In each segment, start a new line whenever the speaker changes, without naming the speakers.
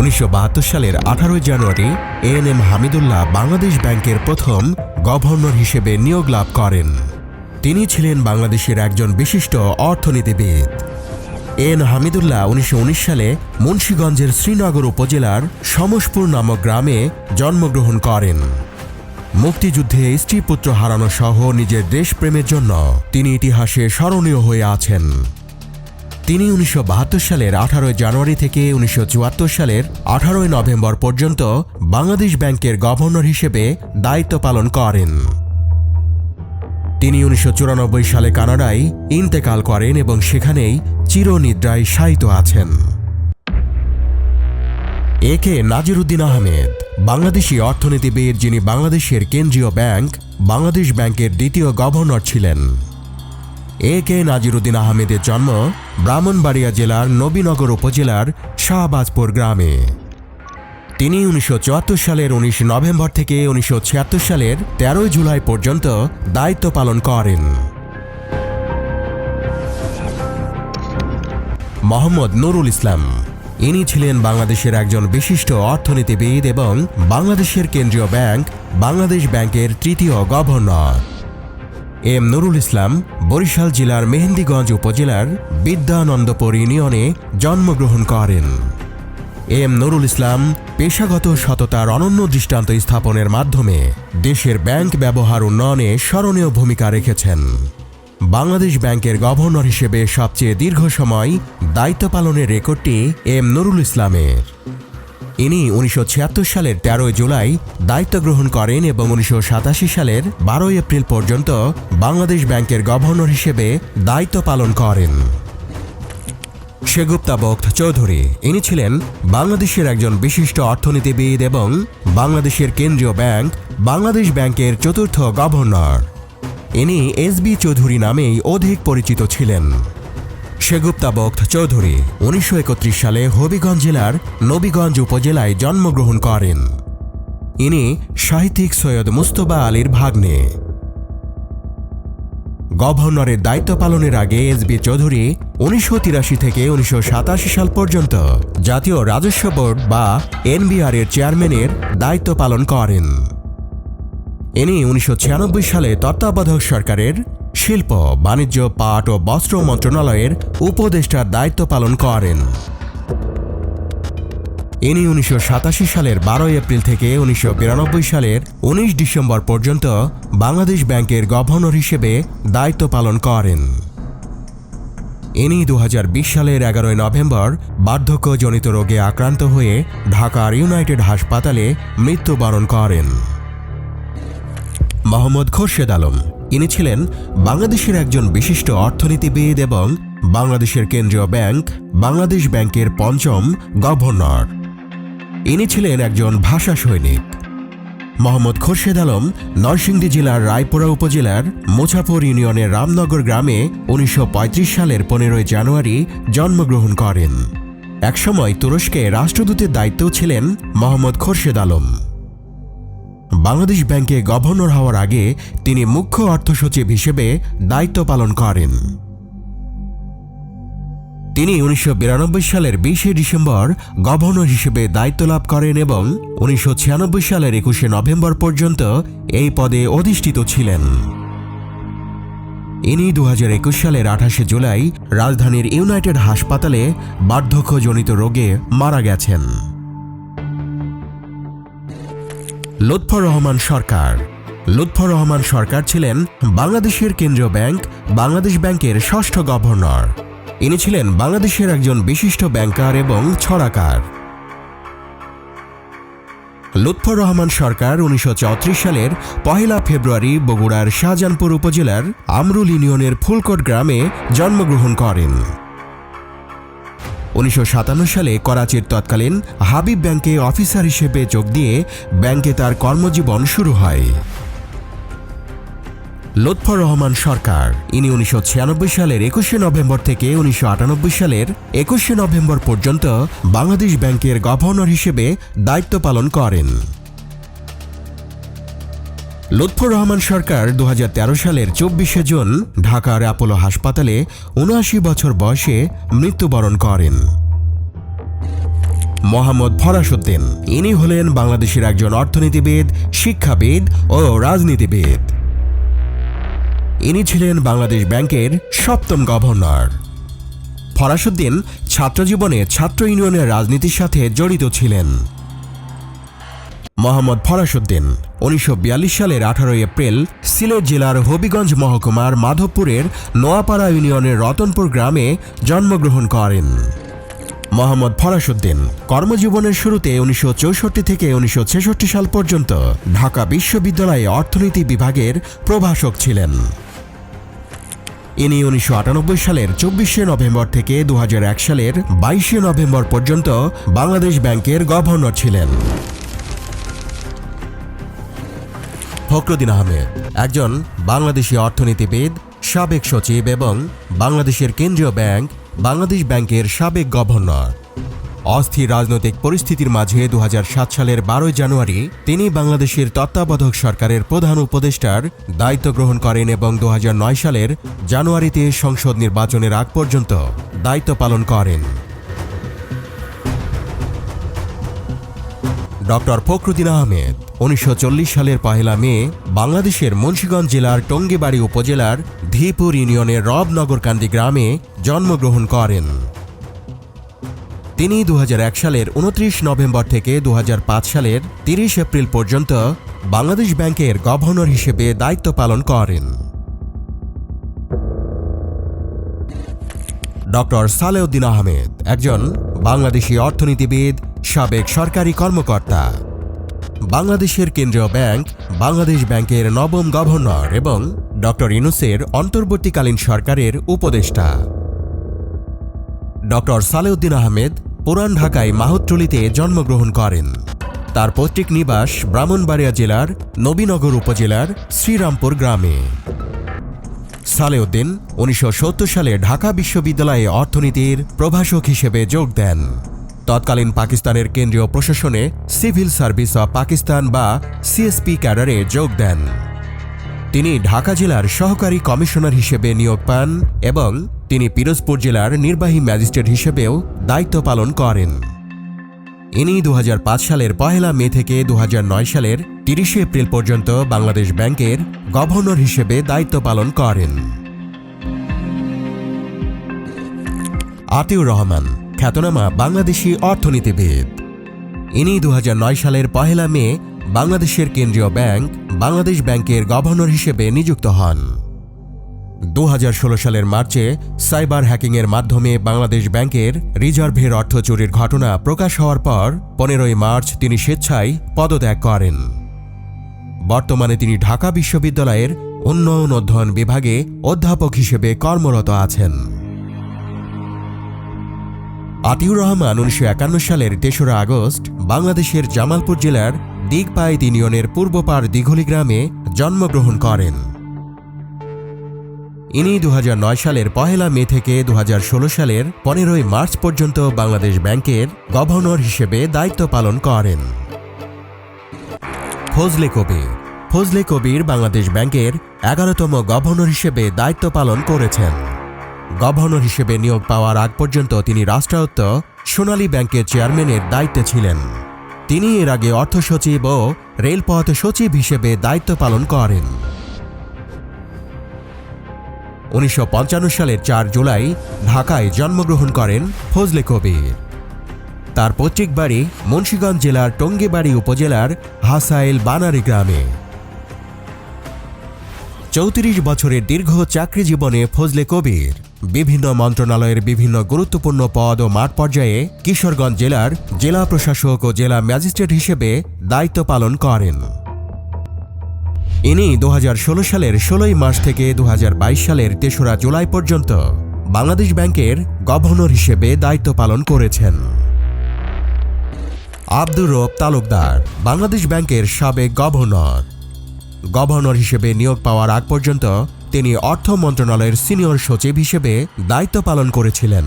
উনিশশো বাহাত্তর সালের আঠারোই জানুয়ারি এন এম হামিদুল্লাহ বাংলাদেশ ব্যাংকের প্রথম গভর্নর হিসেবে নিয়োগ লাভ করেন। তিনি ছিলেন বাংলাদেশের একজন বিশিষ্ট অর্থনীতিবিদ। এন হামিদুল্লাহ উনিশশো উনিশ সালে মুন্সীগঞ্জের শ্রীনগর উপজেলার সমসপুর নামক গ্রামে জন্মগ্রহণ করেন। মুক্তিযুদ্ধে স্ত্রী পুত্র হারানো সহ নিজের দেশপ্রেমের জন্য তিনি ইতিহাসে স্মরণীয় হয়ে আছেন। তিনি উনিশশো বাহাত্তর সালের আঠারোই জানুয়ারি থেকে উনিশশো চুয়াত্তর সালের আঠারোই নভেম্বর পর্যন্ত বাংলাদেশ ব্যাংকের গভর্নর হিসেবে দায়িত্ব পালন করেন। তিনি উনিশশো চুরানব্বই সালে কানাডায় ইন্তেকাল করেন এবং সেখানেই চিরনিদ্রায় শায়িত আছেন। এ কে নাজিরুদ্দিন আহমেদ, বাংলাদেশি অর্থনীতিবিদ যিনি বাংলাদেশের কেন্দ্রীয় ব্যাংক, বাংলাদেশ ব্যাংকের দ্বিতীয় গভর্নর ছিলেন। এ কে নাজিরুদ্দিন আহমেদের জন্ম ব্রাহ্মণবাড়িয়া জেলার নবীনগর উপজেলার শাহবাজপুর গ্রামে। তিনি উনিশশো চুয়াত্তর সালের উনিশ নভেম্বর থেকে উনিশশো ছিয়াত্তর সালের তেরোই জুলাই পর্যন্ত দায়িত্ব পালন করেন। মোহাম্মদ নুরুল ইসলাম। ইনি ছিলেন বাংলাদেশের একজন বিশিষ্ট অর্থনীতিবিদ এবং বাংলাদেশের কেন্দ্রীয় ব্যাংক, বাংলাদেশ ব্যাংকের তৃতীয় গভর্নর। এম নুরুল ইসলাম, বরিশাল জেলার মেহেন্দিগঞ্জ উপজেলার বিদ্যানন্দপুর ইউনিয়নে জন্মগ্রহণ করেন। এম নুরুল ইসলাম পেশাগত সততার অনন্য দৃষ্টান্ত স্থাপনের মাধ্যমে দেশের ব্যাংক ব্যবহার উন্নয়নে স্মরণীয় ভূমিকা রেখেছেন। বাংলাদেশ ব্যাংকের গভর্নর হিসেবে সবচেয়ে দীর্ঘ সময় দায়িত্ব পালনের রেকর্ডটি এম নুরুল ইসলামের। ইনি উনিশশো ছিয়াত্তর সালের তেরোই জুলাই দায়িত্ব গ্রহণ করেন এবং উনিশশো সাতাশি সালের বারোই এপ্রিল পর্যন্ত বাংলাদেশ ব্যাংকের গভর্নর হিসেবে দায়িত্ব পালন করেন। সেগুপ্তা বক্ত চৌধুরী, ইনি ছিলেন বাংলাদেশের একজন বিশিষ্ট অর্থনীতিবিদ এবং বাংলাদেশের কেন্দ্রীয় ব্যাংক বাংলাদেশ ব্যাংকের চতুর্থ গভর্নর। ইনি এস বি চৌধুরী নামেই অধিক পরিচিত ছিলেন। সেগুপ্তা বক্ত চৌধুরী উনিশশো একত্রিশ সালে হবিগঞ্জ জেলার নবীগঞ্জ উপজেলায় জন্মগ্রহণ করেন। ইনি সাহিত্যিক সৈয়দ মুস্তবা আলীর ভাগ্নে। গভর্নরের দায়িত্ব পালনের আগে এস বি চৌধুরী উনিশশো তিরাশি থেকে উনিশশো সাতাশি সাল পর্যন্ত জাতীয় রাজস্ব বোর্ড বা এনবিআর এর চেয়ারম্যানের দায়িত্ব পালন করেন। ইনি উনিশশো ছিয়ানব্বই সালে তত্ত্বাবধায়ক সরকারের শিল্প, বাণিজ্য, পাট ও বস্ত্র মন্ত্রণালয়ের উপদেষ্টার দায়িত্ব পালন করেন। ইনি উনিশশো সাতাশি সালের বারোই এপ্রিল থেকে উনিশশো বিরানব্বই সালের উনিশ ডিসেম্বর পর্যন্ত বাংলাদেশ ব্যাংকের গভর্নর হিসেবে দায়িত্ব পালন করেন। ইনি দু হাজার বিশ সালের এগারোই নভেম্বর বার্ধক্যজনিত রোগে আক্রান্ত হয়ে ঢাকার ইউনাইটেড হাসপাতালে মৃত্যুবরণ করেন। মোহাম্মদ খোরশেদ আলম ইনি ছিলেন বাংলাদেশের একজন বিশিষ্ট অর্থনীতিবিদ এবং বাংলাদেশের কেন্দ্রীয় ব্যাংক, বাংলাদেশ ব্যাংকের পঞ্চম গভর্নর। ইনি ছিলেন একজন ভাষা সৈনিক। মোহাম্মদ খোরশেদ আলম, নরসিংদী জেলার রায়পুরা উপজেলার মোছাপুর ইউনিয়নের রামনগর গ্রামে উনিশশো পঁয়ত্রিশ সালের পনেরোই জানুয়ারি জন্মগ্রহণ করেন। একসময় তুরস্কে রাষ্ট্রদূতের দায়িত্বেও ছিলেন মোহাম্মদ খোরশেদ আলম। বাংলাদেশ ব্যাংকে গভর্নর হওয়ার আগে তিনি মুখ্য অর্থ সচিব হিসেবে দায়িত্ব পালন করেন। তিনি উনিশশো বিরানব্বই সালের বিশে ডিসেম্বর গভর্নর হিসেবে দায়িত্ব লাভ করেন এবং উনিশশো ছিয়ানব্বই সালের একুশে নভেম্বর পর্যন্ত এই পদে অধিষ্ঠিত ছিলেন। ইনি দু হাজার একুশ সালের আঠাশে জুলাই রাজধানীর ইউনাইটেড হাসপাতালে বার্ধক্যজনিত রোগে মারা গেছেন। লুৎফর রহমান সরকার। লুৎফর রহমান সরকার ছিলেন বাংলাদেশের কেন্দ্রীয় ব্যাংক, বাংলাদেশ ব্যাংকের ষষ্ঠ গভর্নর। ইনি ছিলেন বাংলাদেশের একজন বিশিষ্ট ব্যাংকার এবং ছড়াকার। লুৎফর রহমান সরকার উনিশশো চৌত্রিশ সালের পহেলা ফেব্রুয়ারি বগুড়ার শাহজাহানপুর উপজেলার আমরুল ইউনিয়নের ফুলকোট গ্রামে জন্মগ্রহণ করেন। উনিশশো সাতান্ন সালে করাচির তৎকালীন হাবিব ব্যাংকে অফিসার হিসেবে যোগ দিয়ে ব্যাংকে তার কর্মজীবন শুরু হয়। লুৎফর রহমান সরকার, ইনি উনিশশো ছিয়ানব্বই সালের একুশে নভেম্বর থেকে উনিশশো আটানব্বই সালের একুশে নভেম্বর পর্যন্ত বাংলাদেশ ব্যাংকের গভর্নর হিসেবে দায়িত্ব পালন করেন। লুৎফর রহমান সরকার দু হাজার তেরো সালের চব্বিশে জুন ঢাকার অ্যাপোলো হাসপাতালে উনআশি বছর বয়সে মৃত্যুবরণ করেন। মোহাম্মদ ফরাসুদ্দিন। ইনি হলেন বাংলাদেশের একজন অর্থনীতিবিদ, শিক্ষাবিদ ও রাজনীতিবিদ। ইনি ছিলেন বাংলাদেশ ব্যাংকের সপ্তম গভর্নর। ফরাসুদ্দিন ছাত্রজীবনে ছাত্র ইউনিয়নের রাজনীতির সাথে জড়িত ছিলেন। মোহাম্মদ ফরাসুদ্দিন। উনিশশো বিয়াল্লিশ সালের আঠারোই এপ্রিল সিলেট জেলার হবিগঞ্জ মহকুমার মাধবপুরের নোয়াপাড়া ইউনিয়নের রতনপুর গ্রামে জন্মগ্রহণ করেন। মোহাম্মদ ফরাসুদ্দিন কর্মজীবনের শুরুতে উনিশশো চৌষট্টি থেকে উনিশশো ছেষট্টি সাল পর্যন্ত ঢাকা বিশ্ববিদ্যালয়ে অর্থনীতি বিভাগের প্রভাষক ছিলেন। ইনি উনিশশো আটানব্বই সালের চব্বিশে নভেম্বর থেকে দু হাজার এক সালের বাইশে নভেম্বর পর্যন্ত বাংলাদেশ ব্যাংকের গভর্নর ছিলেন। ফখরুদ্দিন আহমেদ, একজন বাংলাদেশি অর্থনীতিবিদ, সাবেক সচিব এবং বাংলাদেশের কেন্দ্রীয় ব্যাংক, বাংলাদেশ ব্যাংকের সাবেক গভর্নর। অস্থির রাজনৈতিক পরিস্থিতির মাঝে দু হাজার সাত সালের বারোই জানুয়ারি তিনি বাংলাদেশের তত্ত্বাবধায়ক সরকারের প্রধান উপদেষ্টার দায়িত্ব গ্রহণ করেন এবং দু হাজার নয় সালের জানুয়ারিতে সংসদ নির্বাচনের আগ পর্যন্ত দায়িত্ব পালন করেন। ডক্টর ফখরুদ্দিন আহমেদ, উনিশশো চল্লিশ সালের পহেলা মে, বাংলাদেশের মুন্সীগঞ্জ জেলার টঙ্গিবাড়ি উপজেলার ধীপুর ইউনিয়নের রবনগরকান্দি গ্রামে জন্মগ্রহণ করেন। তিনি দু হাজার এক সালের উনত্রিশ নভেম্বর থেকে দু হাজার পাঁচ সালের তিরিশ এপ্রিল পর্যন্ত বাংলাদেশ ব্যাংকের গভর্নর হিসেবে দায়িত্ব পালন করেন। ডক্টর সালেউদ্দিন আহমেদ একজন বাংলাদেশি অর্থনীতিবিদ সাবেক সরকারি কর্মকর্তা। বাংলাদেশের কেন্দ্রীয় ব্যাংক, বাংলাদেশ ব্যাংকের নবম গভর্নর এবং ডক্টর ইনুসের অন্তর্বর্তীকালীন সরকারের উপদেষ্টা। ডক্টর সালেউদ্দিন আহমেদ পুরান ঢাকায় মাহুত্রলিতে জন্মগ্রহণ করেন। তার পৈতৃক নিবাস ব্রাহ্মণবাড়িয়া জেলার নবীনগর উপজেলার শ্রীরামপুর গ্রামে। সালেউদ্দিন উনিশশো সত্তর সালে ঢাকা বিশ্ববিদ্যালয়ে অর্থনীতির প্রভাষক হিসেবে যোগ দেন। তৎকালীন পাকিস্তানের কেন্দ্রীয় প্রশাসনে সিভিল সার্ভিস অব পাকিস্তান বা সিএসপি ক্যাডারে যোগ দেন। তিনি ঢাকা জেলার সহকারী কমিশনার হিসেবে নিয়োগ পান এবং তিনি পিরোজপুর জেলার নির্বাহী ম্যাজিস্ট্রেট হিসেবেও দায়িত্ব পালন করেন। ইনি দু হাজার পাঁচ সালের পহেলা মে থেকে দু হাজার নয় সালের তিরিশে এপ্রিল পর্যন্ত বাংলাদেশ ব্যাংকের গভর্নর হিসেবে দায়িত্ব পালন করেন। আতিউর রহমান খ্যাতনামা বাংলাদেশি অর্থনীতিবিদ। ইনি দু হাজার নয় সালের পহেলা মে বাংলাদেশের কেন্দ্রীয় ব্যাংক বাংলাদেশ ব্যাংকের গভর্নর হিসেবে নিযুক্ত হন। দু হাজার ষোলো সালের মার্চে সাইবার হ্যাকিংয়ের মাধ্যমে বাংলাদেশ ব্যাংকের রিজার্ভের অর্থ চুরির ঘটনা প্রকাশ হওয়ার পর পনেরোই মার্চ তিনি স্বেচ্ছায় পদত্যাগ করেন। বর্তমানে তিনি ঢাকা বিশ্ববিদ্যালয়ের উন্নয়ন অধ্যয়ন বিভাগে অধ্যাপক হিসেবে কর্মরত আছেন। আতিউর রহমান উনিশশো একান্ন সালের তেসরা আগস্ট বাংলাদেশের জামালপুর জেলার দিগপাইত ইউনিয়নের পূর্বপার দিঘলি গ্রামে জন্মগ্রহণ করেন। ইনি দু হাজার নয় সালের পহেলা মে থেকে দু হাজার ষোলো সালের পনেরোই মার্চ পর্যন্ত বাংলাদেশ ব্যাংকের গভর্নর হিসেবে দায়িত্ব পালন করেন। ফজলে কবি। ফজলে কবির বাংলাদেশ ব্যাংকের এগারোতম গভর্নর হিসেবে দায়িত্ব পালন করেছেন। গভর্নর হিসেবে নিয়োগ পাওয়ার আগ পর্যন্ত তিনি রাষ্ট্রায়ত্ত সোনালী ব্যাংকের চেয়ারম্যানের দায়িত্বে ছিলেন। তিনি এর আগে অর্থ সচিব ও রেলপথ সচিব হিসেবে দায়িত্ব পালন করেন। উনিশশো পঞ্চান্ন সালের চার জুলাই ঢাকায় জন্মগ্রহণ করেন ফজলে কবির। তার পৈতৃক বাড়ি মুন্সীগঞ্জ জেলার টঙ্গিবাড়ি উপজেলার হাসাইল বানারি গ্রামে। চৌত্রিশ বছরের দীর্ঘ চাকরি জীবনে ফজলে কবির বিভিন্ন মন্ত্রণালয়ের বিভিন্ন গুরুত্বপূর্ণ পদ ও মাঠ পর্যায়ে কিশোরগঞ্জ জেলার জেলা প্রশাসক ও জেলা ম্যাজিস্ট্রেট হিসেবে দায়িত্ব পালন করেন। ইনি দু হাজার ষোলো সালের ষোলোই মার্চ থেকে দু হাজার বাইশ সালের তেসরা জুলাই পর্যন্ত বাংলাদেশ ব্যাংকের গভর্নর হিসেবে দায়িত্ব পালন করেছেন। আব্দুর রব তালুকদার, বাংলাদেশ ব্যাংকের সাবেক গভর্নর। গভর্নর হিসেবে নিয়োগ পাওয়ার আগ পর্যন্ত তিনি অর্থ মন্ত্রণালয়ের সিনিয়র সচিব হিসেবে দায়িত্ব পালন করেছিলেন।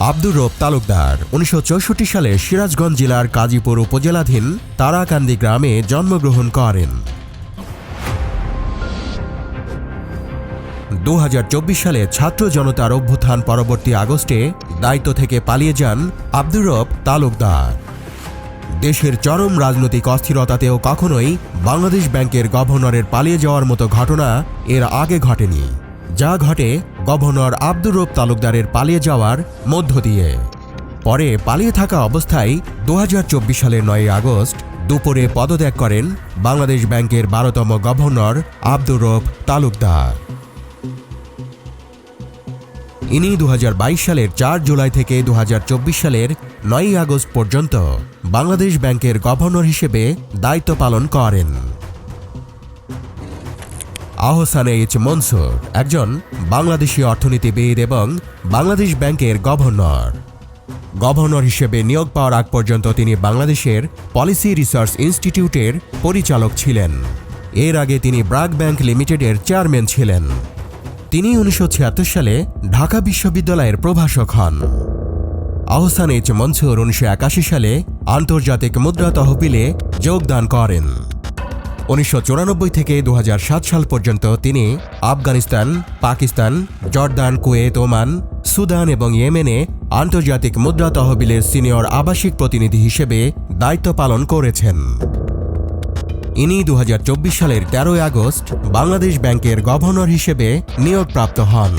আব্দুর রব তালুকদার, উনিশশো চৌষট্টি সালে সিরাজগঞ্জ জেলার কাজীপুর উপজেলাধীন তারাকান্দি গ্রামে জন্মগ্রহণ করেন। দু হাজার চব্বিশ সালে ছাত্র জনতার অভ্যুত্থান পরবর্তী আগস্টে দায়িত্ব থেকে পালিয়ে যান আব্দুর রব তালুকদার। দেশের চরম রাজনৈতিক অস্থিরতাতেও কখনোই বাংলাদেশ ব্যাংকের গভর্নরের পালিয়ে যাওয়ার মতো ঘটনা এর আগে ঘটেনি, যা ঘটে গভর্নর আব্দুর রব তালুকদারের পালিয়ে যাওয়ার মধ্য দিয়ে। পরে পালিয়ে থাকা অবস্থায় দু চব্বিশ সালের নয় আগস্ট দুপুরে পদত্যাগ করেন বাংলাদেশ ব্যাংকের বারোতম গভর্নর আব্দুর রব তালুকদার। ইনি দু হাজার বাইশ সালের চার জুলাই থেকে দু হাজার চব্বিশ সালের নয়ই আগস্ট পর্যন্ত বাংলাদেশ ব্যাংকের গভর্নর হিসেবে দায়িত্ব পালন করেন। আহসান এইচ মনসুর একজন বাংলাদেশি অর্থনীতিবিদ এবং বাংলাদেশ ব্যাংকের গভর্নর। গভর্নর হিসেবে নিয়োগ পাওয়ার আগ পর্যন্ত তিনি বাংলাদেশের পলিসি রিসার্চ ইনস্টিটিউটের পরিচালক ছিলেন। এর আগে তিনি ব্রাক ব্যাংক লিমিটেডের চেয়ারম্যান ছিলেন। তিনি উনিশশো ছিয়াত্তর সালে ঢাকা বিশ্ববিদ্যালয়ের প্রভাষক হন। আহসান এইচ মনসুর উনিশশো একাশি সালে আন্তর্জাতিক মুদ্রা তহবিলে যোগদান করেন। উনিশশো চুরানব্বই থেকে দু হাজার সাত সাল পর্যন্ত তিনি Afghanistan, Pakistan, Jordan, Kuwait, Oman, Sudan এবং ইয়েমেনে আন্তর্জাতিক মুদ্রা তহবিলের সিনিয়র আবাসিক প্রতিনিধি হিসেবে দায়িত্ব পালন করেছেন। ইনি দু হাজার চব্বিশ সালের তেরোই আগস্ট বাংলাদেশ ব্যাংকের গভর্নর হিসেবে নিয়োগপ্রাপ্ত হন।